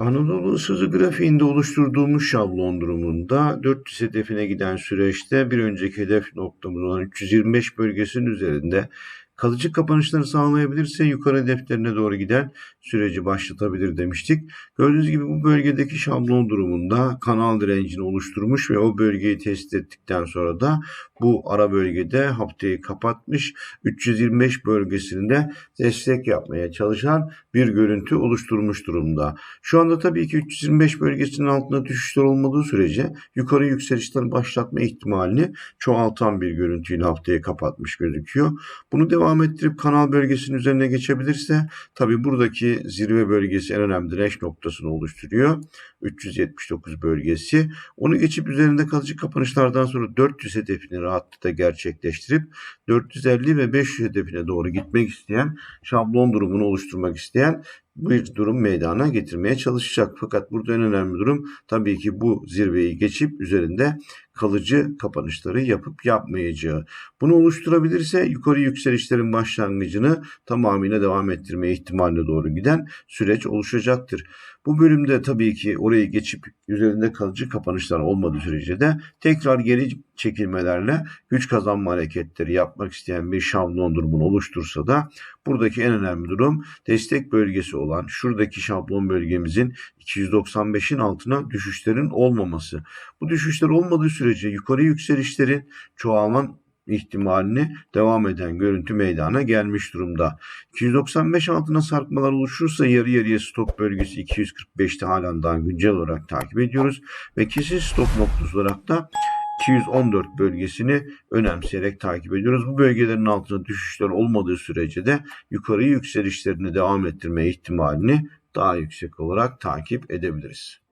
Anadolu Isızı grafiğinde oluşturduğumuz şablon durumunda 400 hedefine giden süreçte bir önceki hedef noktamız olan 325 bölgesinin üzerinde kalıcı kapanışları sağlayabilirse yukarı hedeflerine doğru giden süreci başlatabilir demiştik. Gördüğünüz gibi bu bölgedeki şablon durumunda kanal direncini oluşturmuş ve o bölgeyi test ettikten sonra da bu ara bölgede haftayı kapatmış 325 bölgesinde destek yapmaya çalışan bir görüntü oluşturmuş durumda. Şu anda tabii ki 325 bölgesinin altında düşüşler olmadığı sürece yukarı yükselişler başlatma ihtimalini çoğaltan bir görüntüyle haftayı kapatmış gözüküyor. Bunu devam ettirip kanal bölgesinin üzerine geçebilirse tabii buradaki zirve bölgesi en önemli direnç noktasını oluşturuyor. 379 bölgesi. Onu geçip üzerinde kalıcı kapanışlardan sonra 400 hedefini rahatlıkla gerçekleştirip 450 ve 500 hedefine doğru gitmek isteyen şablon durumunu oluşturmak isteyen bir durum meydana getirmeye çalışacak. Fakat burada en önemli durum tabii ki bu zirveyi geçip üzerinde kalıcı kapanışları yapıp yapmayacağı. Bunu oluşturabilirse yukarı yükselişlerin başlangıcını tamamıyla devam ettirme ihtimaline doğru giden süreç oluşacaktır. Bu bölümde tabii ki orayı geçip üzerinde kalıcı kapanışlar olmadığı sürece de tekrar geri çekilmelerle güç kazanma hareketleri yapmak isteyen bir şablon durumunu oluştursa da buradaki en önemli durum destek bölgesi olan şuradaki şablon bölgemizin 295'in altına düşüşlerin olmaması. Bu düşüşler olmadığı sürece yukarı yükselişlerin çoğalman ihtimalini devam eden görüntü meydana gelmiş durumda. 295 altına sarkmalar oluşursa yarı yarıya stop bölgesi 245'te halen daha güncel olarak takip ediyoruz ve kesin stop noktası olarak da 214 bölgesini önemseyerek takip ediyoruz. Bu bölgelerin altında düşüşler olmadığı sürece de yukarı yükselişlerini devam ettirme ihtimalini daha yüksek olarak takip edebiliriz.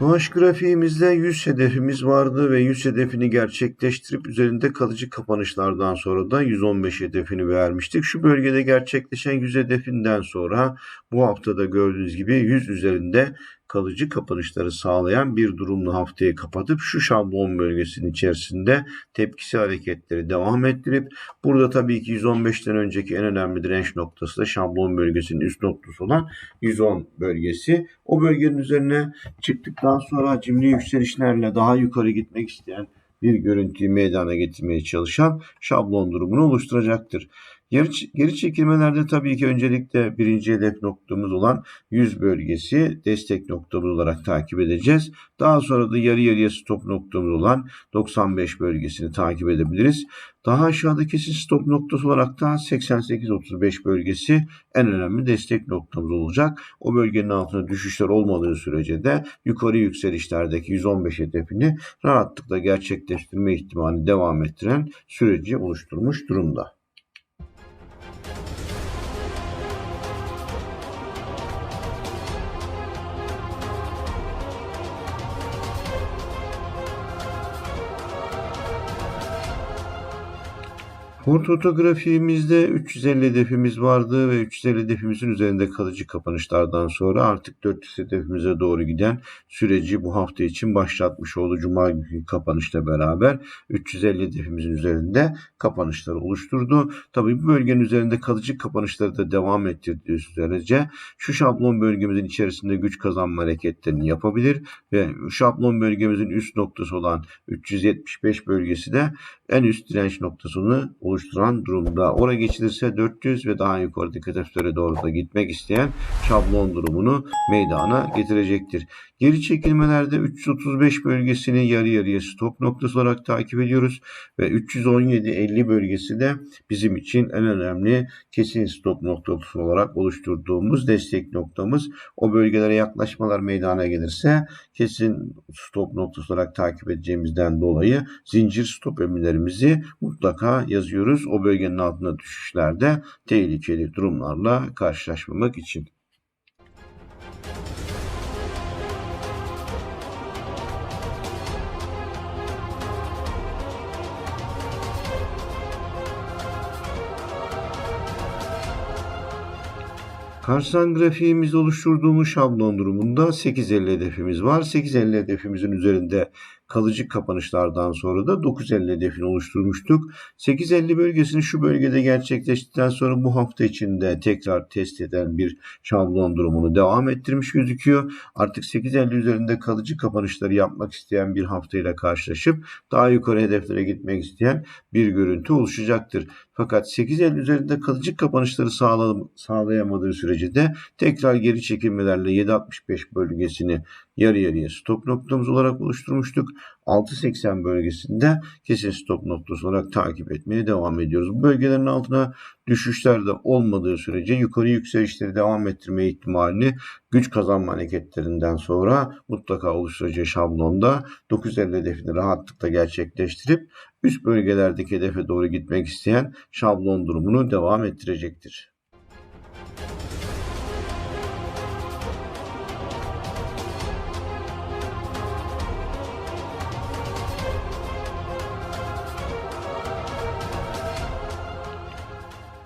Doğaç grafiğimizde 100 hedefimiz vardı ve 100 hedefini gerçekleştirip üzerinde kalıcı kapanışlardan sonra da 115 hedefini vermiştik. Şu bölgede gerçekleşen 100 hedefinden sonra bu haftada gördüğünüz gibi 100 üzerinde kalıcı kapanışları sağlayan bir durumla haftayı kapatıp şu şablon bölgesinin içerisinde tepkisi hareketleri devam ettirip burada tabii ki 115'ten önceki en önemli direnç noktası da şablon bölgesinin üst noktası olan 110 bölgesi. O bölgenin üzerine çıktıktan sonra cimri yükselişlerle daha yukarı gitmek isteyen bir görüntüyü meydana getirmeye çalışan şablon durumunu oluşturacaktır. Geri, geri çekilmelerde tabii ki öncelikle birinci hedef noktamız olan 100 bölgesi destek noktamız olarak takip edeceğiz. Daha sonra da yarı yarıya stop noktamız olan 95 bölgesini takip edebiliriz. Daha aşağıda kesin stop noktası olarak da 88-35 bölgesi en önemli destek noktamız olacak. O bölgenin altında düşüşler olmadığı sürece de yukarı yükselişlerdeki 115 hedefini rahatlıkla gerçekleştirme ihtimali devam ettiren süreci oluşturmuş durumda. Ortotografiğimizde 350 hedefimiz vardı ve 350 hedefimizin üzerinde kalıcı kapanışlardan sonra artık 400 hedefimize doğru giden süreci bu hafta için başlatmış oldu. Cuma günü kapanışla beraber 350 hedefimizin üzerinde kapanışları oluşturdu. Tabii bu bölgenin üzerinde kalıcı kapanışları da devam ettirdiği sürece şu şablon bölgemizin içerisinde güç kazanma hareketlerini yapabilir ve şablon bölgemizin üst noktası olan 375 bölgesi de en üst direnç noktasını oluşturan durumda. Oraya geçilirse 400 ve daha yukarıdaki hedeflere doğru da gitmek isteyen şablon durumunu meydana getirecektir. Geri çekilmelerde 335 bölgesini yarı yarıya stop noktası olarak takip ediyoruz ve 317-50 bölgesi de bizim için en önemli kesin stop noktası olarak oluşturduğumuz destek noktamız. O bölgelere yaklaşmalar meydana gelirse kesin stop noktası olarak takip edeceğimizden dolayı zincir stop görüşlerimizi mutlaka yazıyoruz. O bölgenin altına düşüşlerde tehlikeli durumlarla karşılaşmamak için. Karsan grafiğimizde oluşturduğumuz şablon durumunda 8.50 hedefimiz var. 8.50 hedefimizin üzerinde kalıcı kapanışlardan sonra da 950 hedefini oluşturmuştuk. 850 bölgesini şu bölgede gerçekleştikten sonra bu hafta içinde tekrar test eden bir şablon durumunu devam ettirmiş gözüküyor. Artık 850 üzerinde kalıcı kapanışları yapmak isteyen bir haftayla karşılaşıp daha yukarı hedeflere gitmek isteyen bir görüntü oluşacaktır. Fakat 850 üzerinde kalıcı kapanışları sağla- sağlayamadığı sürece de tekrar geri çekilmelerle 765 bölgesini yarı yarıya stop noktamız olarak oluşturmuştuk. 6.80 bölgesinde kesin stop noktası olarak takip etmeye devam ediyoruz. Bu bölgelerin altına düşüşler de olmadığı sürece yukarı yükselişleri devam ettirme ihtimalini güç kazanma hareketlerinden sonra mutlaka oluşturacağı şablonda 950 hedefini rahatlıkla gerçekleştirip üst bölgelerdeki hedefe doğru gitmek isteyen şablon durumunu devam ettirecektir.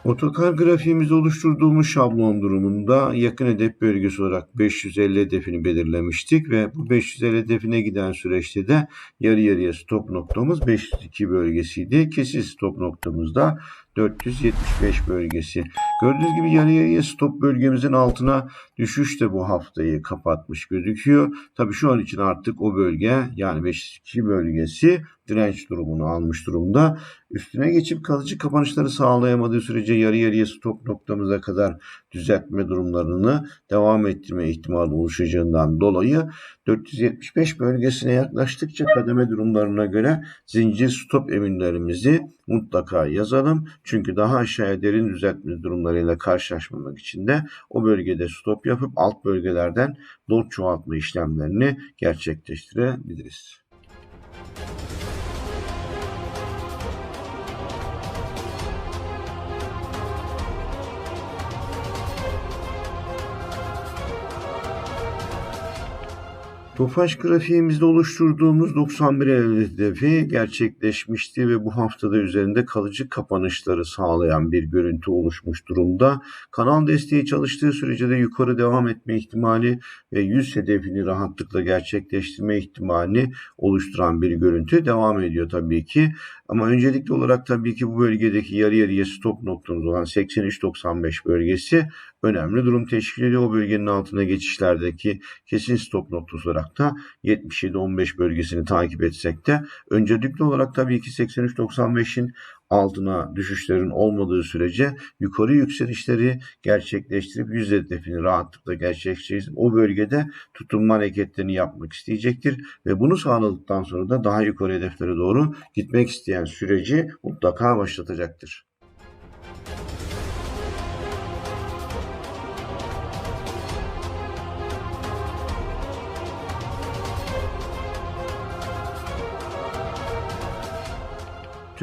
Otokar grafiğimizde oluşturduğumuz şablon durumunda yakın hedef bölgesi olarak 550 hedefini belirlemiştik ve bu 550 hedefine giden süreçte de yarı yarıya stop noktamız 502 bölgesiydi. Kesin stop noktamız da 475 bölgesi. Gördüğünüz gibi yarı yarıya stop bölgemizin altına düşüş de bu haftayı kapatmış gözüküyor. Tabii şu an için artık o bölge yani 502 bölgesi direnç durumunu almış durumda. Üstüne geçip kalıcı kapanışları sağlayamadığı sürece yarı yarıya stop noktamıza kadar düzeltme durumlarını devam ettirme ihtimali oluşacağından dolayı 475 bölgesine yaklaştıkça kademe durumlarına göre zincir stop eminlerimizi mutlaka yazalım. Çünkü daha aşağıya derin düzeltme durumlarıyla karşılaşmamak için de o bölgede stop yapıp alt bölgelerden lot çoğaltma işlemlerini gerçekleştirebiliriz. Tofaş grafiğimizde oluşturduğumuz 91 Eylül hedefi gerçekleşmişti ve bu haftada üzerinde kalıcı kapanışları sağlayan bir görüntü oluşmuş durumda. Kanal desteği çalıştığı sürece de yukarı devam etme ihtimali ve 100 hedefini rahatlıkla gerçekleştirme ihtimalini oluşturan bir görüntü devam ediyor tabii ki. Ama öncelikli olarak tabii ki bu bölgedeki yarı yarıya stop noktamız olan 83.95 bölgesi önemli durum teşkil ediyor. O bölgenin altına geçişlerdeki kesin stop noktası olarak da 77.15 bölgesini takip etsek de öncelikli olarak tabii ki 83.95'in altına düşüşlerin olmadığı sürece yukarı yükselişleri gerçekleştirip yüz hedefini rahatlıkla gerçekleştirip o bölgede tutunma hareketlerini yapmak isteyecektir ve bunu sağladıktan sonra da daha yukarı hedeflere doğru gitmek isteyen süreci mutlaka başlatacaktır.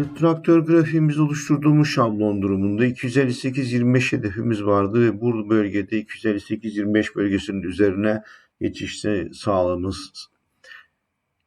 Traktör grafiğimizde oluşturduğumuz şablon durumunda 258-25 hedefimiz vardı ve bu bölgede 258-25 bölgesinin üzerine geçişte sağlamamız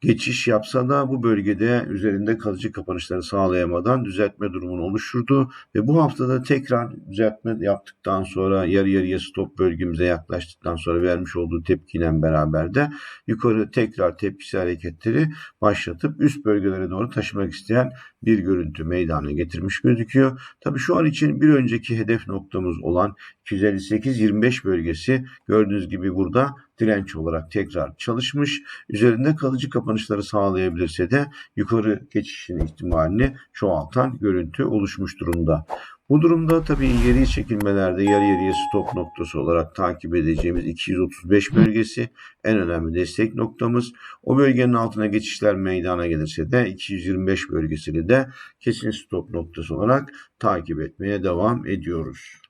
geçiş yapsa da bu bölgede üzerinde kalıcı kapanışları sağlayamadan düzeltme durumunu oluşturdu ve bu haftada tekrar düzeltme yaptıktan sonra yarı yarıya stop bölgemize yaklaştıktan sonra vermiş olduğu tepkiyle beraber de yukarı tekrar tepkisi hareketleri başlatıp üst bölgelere doğru taşımak isteyen bir görüntü meydana getirmiş gözüküyor. Tabii şu an için bir önceki hedef noktamız olan 258-25 bölgesi gördüğünüz gibi burada direnç olarak tekrar çalışmış. Üzerinde kalıcı kapanışları sağlayabilirse de yukarı geçişin ihtimalini çoğaltan görüntü oluşmuş durumda. Bu durumda tabii geri çekilmelerde yarı yarıya stop noktası olarak takip edeceğimiz 235 bölgesi en önemli destek noktamız. O bölgenin altına geçişler meydana gelirse de 225 bölgesini de kesin stop noktası olarak takip etmeye devam ediyoruz.